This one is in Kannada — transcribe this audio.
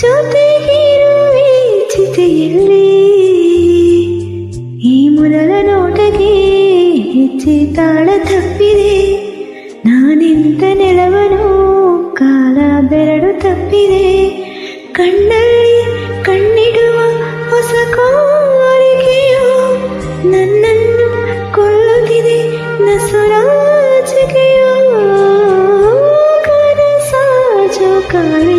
ಜೊತೆಗಿರುವೆ ಚಿತೆಯಲ್ಲಿ ಈ ಮೊದಲ ನೋಟಗೆ ಹೆಚ್ಚೆ ತಾಳ ತಪ್ಪಿದೆ. ನಾನಿಂತ ನೆಲವನು ಕಾಲ ಬೆರಡು ತಪ್ಪಿದೆ. ಕಣ್ಣಲ್ಲಿ ಕಣ್ಣಿಡುವ ಹೊಸ ಕೋರಿಕೆಯು ನನ್ನನ್ನು ಕೊಲ್ಲುತ್ತಿದೆ. ನಸುರಾಜಿಕೆಯೋ ಕನಸಾಜು ಕಾಲಿ